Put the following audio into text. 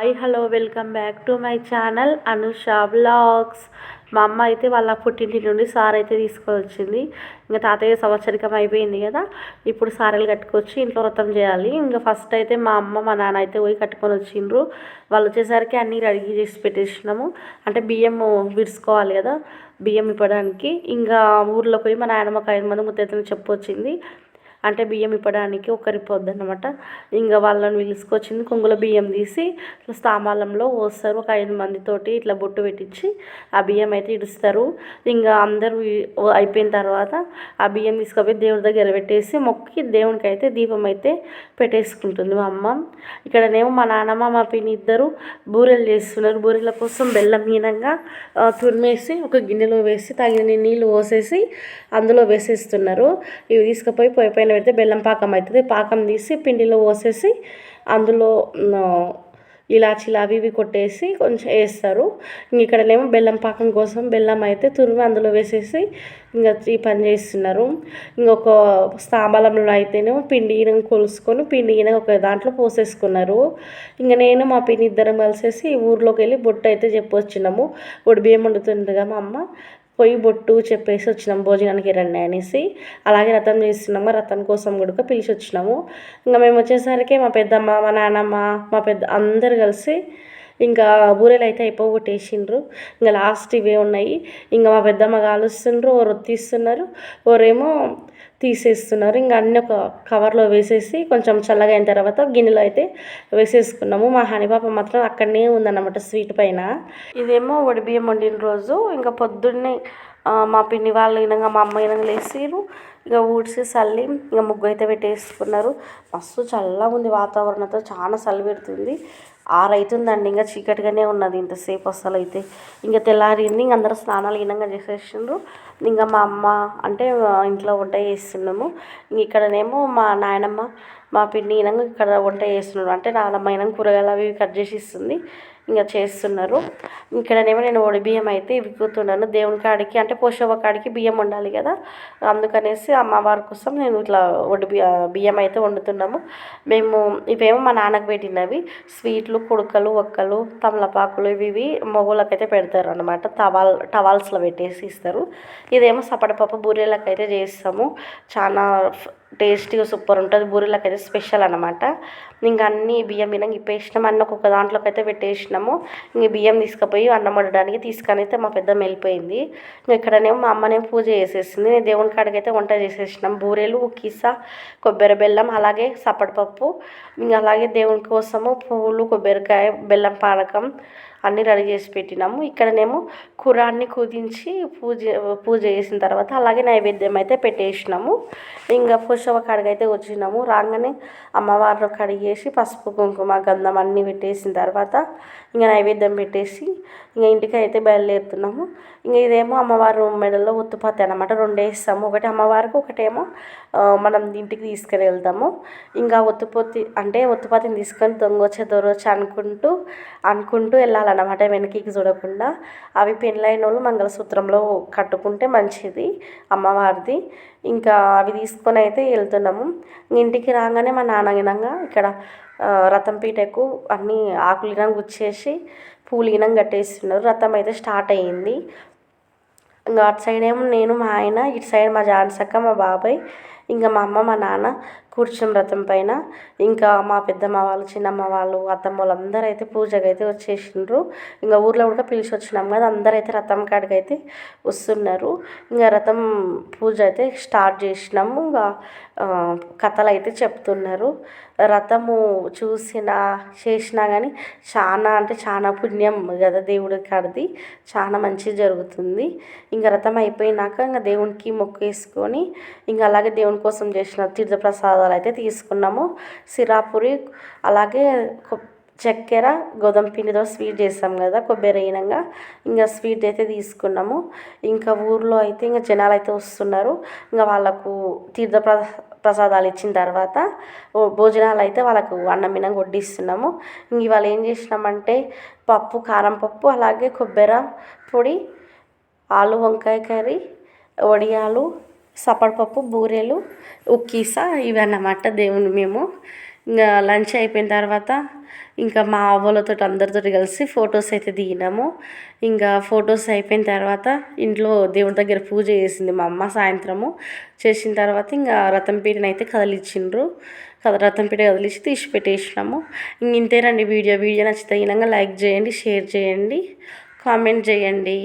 Hi hello welcome back to my channel Anusha blogs మా అమ్మ అయితే వాళ్ళ పుట్టింటి నుండి సార్ అయితే తీసుకొచ్చింది. ఇంకా తాతయ్య సంవత్సరికం అయిపోయింది కదా. ఇప్పుడు సారెలు కట్టుకొచ్చి ఇంట్లో వ్రతం చేయాలి. ఇంకా ఫస్ట్ అయితే మా అమ్మ మా నాన్న అయితే పోయి కట్టుకొని వచ్చిండ్రు. వాళ్ళు వచ్చేసరికి అన్నీ రెడీ చేసి పెట్టేసినాము. అంటే బియ్యం విడుచుకోవాలి కదా బియ్యం ఇవ్వడానికి. ఇంకా ఊర్లోకి పోయి మా నాయనమ్మ ఐదు మంది ముత్తైదులు చెప్పొచ్చింది. అంటే బియ్యం ఇప్పడానికి ఒకరి అనమాట ఇంకా వాళ్ళని పిలుచుకొచ్చింది కొంగుల బియ్యం తీసి ఇట్లా స్థామాలంలో పోస్తారు. ఒక ఐదు మందితోటి ఇట్లా బొట్టు పెట్టించి ఆ బియ్యం అయితే ఇడుస్తారు. ఇంకా అందరూ అయిపోయిన తర్వాత ఆ బియ్యం తీసుకుపోయి దేవుడి దగ్గర పెట్టేసి మొక్కి దేవునికి అయితే దీపం అయితే పెట్టేసుకుంటుంది మా అమ్మ. ఇక్కడనేమో మా నాన్నమ్మ మా పిన్ని ఇద్దరు బూరెలు చేస్తున్నారు. బూరెల కోసం బెల్లం మీనంగా తురిమేసి ఒక గిన్నెలో వేసి తగిన నీళ్ళు పోసేసి అందులో వేసేస్తున్నారు. ఇవి తీసుకుపోయి పోయిపోయిన పైన పెడితే బెల్లం పాకం అవుతుంది. పాకం తీసి పిండిలో పోసేసి అందులో ఇలాచీలు అవి ఇవి కొట్టేసి కొంచెం వేస్తారు. ఇక్కడనేమో బెల్లం పాకం కోసం బెల్లం అయితే తురిమి అందులో వేసేసి ఇంకా ఈ పని చేస్తున్నారు. ఇంకొక స్థాబలంలో అయితేనేమో పిండి ఈయన కొలుసుకొని పిండి ఈయన ఒక దాంట్లో పోసేసుకున్నారు. ఇంకా నేను మా పిన్ని ఇద్దరం కలిసేసి ఊర్లోకి వెళ్ళి బొట్టు అయితే చెప్పొచ్చినాము. ఒడి బియ్యం వండుతుండగా మా అమ్మ. పొయ్యి బొట్టు చెప్పేసి వచ్చినాం భోజనానికి రండి అనేసి. అలాగే రథం చేస్తున్నాము రథం కోసం కూడా పిలిచి వచ్చినాము. ఇంకా మేము వచ్చేసరికి మా పెద్దమ్మ మా నాన్నమ్మ మా పెద్ద అందరు కలిసి ఇంకా బూరెలు అయితే అయిపోగొట్టేసిండ్రు. ఇంకా లాస్ట్ ఇవే ఉన్నాయి. ఇంకా మా పెద్దమ్మ కాలుస్తుండ్రు ఓ రొత్తిస్తున్నారు ఓరేమో తీసేస్తున్నారు. ఇంకా అన్నీ ఒక కవర్లో వేసేసి కొంచెం చల్లగా అయిన తర్వాత గిన్నెలో అయితే వేసేసుకున్నాము. మా హనీపాప మాత్రం అక్కడనే ఉందన్నమాట స్వీట్ పైన. ఇదేమో వడి బియ్యం వండిన రోజు. ఇంకా పొద్దున్నే మా పిన్ని వాళ్ళు ఇనంగా మా అమ్మ ఇనంగా లేసిరు ఇక ఊడ్చి చల్లి ఇక ముగ్గు అయితే పెట్టేసుకున్నారు. మస్తు చల్లగా ఉంది వాతావరణంతో చాలా చలి పెడుతుంది. ఆరు అవుతుందండి ఇంకా చీకటిగానే ఉన్నది ఇంతసేపు అసలు అయితే ఇంకా తెల్లారింది ఇంక అందరూ స్నానాలు ఈనంగా చేసేసిండ్రు. ఇంకా మా అమ్మ అంటే ఇంట్లో వంట చేస్తున్నాము. ఇక్కడనేమో మా నాయనమ్మ మా పిన్ని ఈనంగా ఇక్కడ వంట చేస్తున్నారు. అంటే నానమ్మ ఈనంగా కూరగాయలు అవి కట్ చేసి ఇస్తుంది. ఇంకా చేస్తున్నారు. ఇక్కడనేమో నేను ఒడి బియ్యం అయితే విక్కుతున్నాను. దేవుని కాడికి అంటే పోషవ కాడికి బియ్యం వండాలి కదా. అందుకనేసి అమ్మవారి కోసం నేను ఇట్లా ఒడి బియ్యం అయితే వండుతున్నాము. మేము ఇవేమో మా నాన్నకు పెట్టినవి. స్వీట్లు కుడుకలు ఒక్కలు తమలపాకులు ఇవి ఇవి మొగులకైతే పెడతారు అనమాట టవాల్ టవాల్స్లో పెట్టేసి ఇస్తారు. ఇదేమో సపడపప్పు బూరెలకైతే చేస్తాము. చాలా టేస్టీగా సూపర్ ఉంటుంది. బూరెలకు అయితే స్పెషల్ అనమాట ఇంకా అన్ని బియ్యం బియ్యం ఇప్పేసినాం అన్న ఒక్కొక్క దాంట్లోకి అయితే పెట్టేసినాము. ఇంక బియ్యం తీసుకుపోయి అన్నం వండడానికి తీసుకొని అయితే మా పెద్ద వెళ్ళిపోయింది. ఇంకా ఇక్కడనేమో మా అమ్మనేమో పూజ చేసేసింది. నేను దేవుని కాడికి అయితే వంట చేసేసినాం. బూరెలు కిసా కొబ్బరి బెల్లం అలాగే సప్పటిపప్పు ఇంకా అలాగే దేవుని కోసము పువ్వులు కొబ్బరికాయ బెల్లం పానకం అన్నీ రెడీ చేసి పెట్టినాము. ఇక్కడనేమో కురాన్ని కుదించి పూజ పూజ చేసిన తర్వాత అలాగే నైవేద్యం అయితే పెట్టేసినాము. ఇంకా పుషవ కాడికి అయితే వచ్చినాము. రాగానే అమ్మవారు కడిగేసి పసుపు కుంకుమ గంధం అన్నీ పెట్టేసిన తర్వాత ఇంకా నైవేద్యం పెట్టేసి ఇంకా ఇంటికి అయితే బయలుదేరుతున్నాము. ఇంకా ఇదేమో అమ్మవారు మెడలో ఉత్తుపత్తి అనమాట రెండు వేస్తాము ఒకటి అమ్మవారికి ఒకటేమో మనం ఇంటికి తీసుకుని వెళ్తాము. ఇంకా ఒత్తుపత్తి అంటే ఒత్తుపత్తిని తీసుకొని దొంగొచ్చే దొరొచ్చే అనుకుంటూ అనుకుంటూ వెళ్ళాలన్నమాట వెనక్కి చూడకుండా. అవి పెళ్ళైన వాళ్ళు మంగళసూత్రంలో కట్టుకుంటే మంచిది అమ్మవారిది. ఇంకా అవి తీసుకొని అయితే వెళ్తున్నాము. ఇంటికి రాగానే మా నాన్న ఇక్కడ రథం పీటకు అన్నీ ఆకులు గినంగా గుచ్చేసి పూలు ఇనం కట్టేస్తున్నారు. రథం అయితే స్టార్ట్ అయ్యింది ఇంకా అటు సైడ్ ఏమో నేను మా ఆయన ఇటు సైడ్ మా జాన్సక్క మా బాబాయ్ ఇంకా మా అమ్మ మా నాన్న కూర్చుని రథం పైన. ఇంకా మా పెద్దమ్మ వాళ్ళు చిన్నమ్మ వాళ్ళు అత్తమ్మ వాళ్ళు అందరూ అయితే పూజకి అయితే వచ్చేసిండ్రు. ఇంకా ఊర్లో కూడా పిలిచి వచ్చినాం కదా అందరూ అయితే రథం కాడికి అయితే వస్తున్నారు. ఇంకా రథం పూజ అయితే స్టార్ట్ చేసినాము. ఇంకా కథలు అయితే చెప్తున్నారు. రథము చూసిన చేసినా కానీ చాలా అంటే చాలా పుణ్యం కదా దేవుడి కాడిది. చాలా మంచి జరుగుతుంది. ఇంకా రథం అయిపోయినాక ఇంకా దేవునికి మొక్కు వేసుకొని ఇంకా అలాగే దేవుని కోసం చేసిన పదార్థాలు అయితే తీసుకున్నాము. సిరాపురి అలాగే చక్కెర గోధుమ పిండితో స్వీట్ చేస్తాం కదా కొబ్బరి అయినంగా ఇంకా స్వీట్ అయితే తీసుకున్నాము. ఇంకా ఊర్లో అయితే ఇంకా జనాలు అయితే వస్తున్నారు. ఇంకా వాళ్ళకు తీర్థ ప్రసాదాలు ఇచ్చిన తర్వాత భోజనాలు అయితే వాళ్ళకు అన్నం మినం వడ్డిస్తున్నాము. ఇంక ఇవాళ ఏం చేసినామంటే పప్పు కారం పప్పు అలాగే కొబ్బరి పొడి ఆలు వంకాయ కర్రీ వడియాలు సపడపప్పు బూరెలు ఉక్కీస ఇవి అన్నమాట దేవుని మేము. ఇంకా లంచ్ అయిపోయిన తర్వాత ఇంకా మా అవ్వలతో అందరితో కలిసి ఫొటోస్ అయితే దిగినాము. ఇంకా ఫొటోస్ అయిపోయిన తర్వాత ఇంట్లో దేవుడి దగ్గర పూజ చేసింది మా అమ్మ సాయంత్రము. చేసిన తర్వాత ఇంకా రథం పీటను అయితే కదిలిచ్చిండ్రు. రథం పీట కదిలిచ్చి తీసి పెట్టేసినాము. ఇంక ఇంతేనండి వీడియో. వీడియో నచ్చితే లైక్ చేయండి షేర్ చేయండి కామెంట్ చేయండి.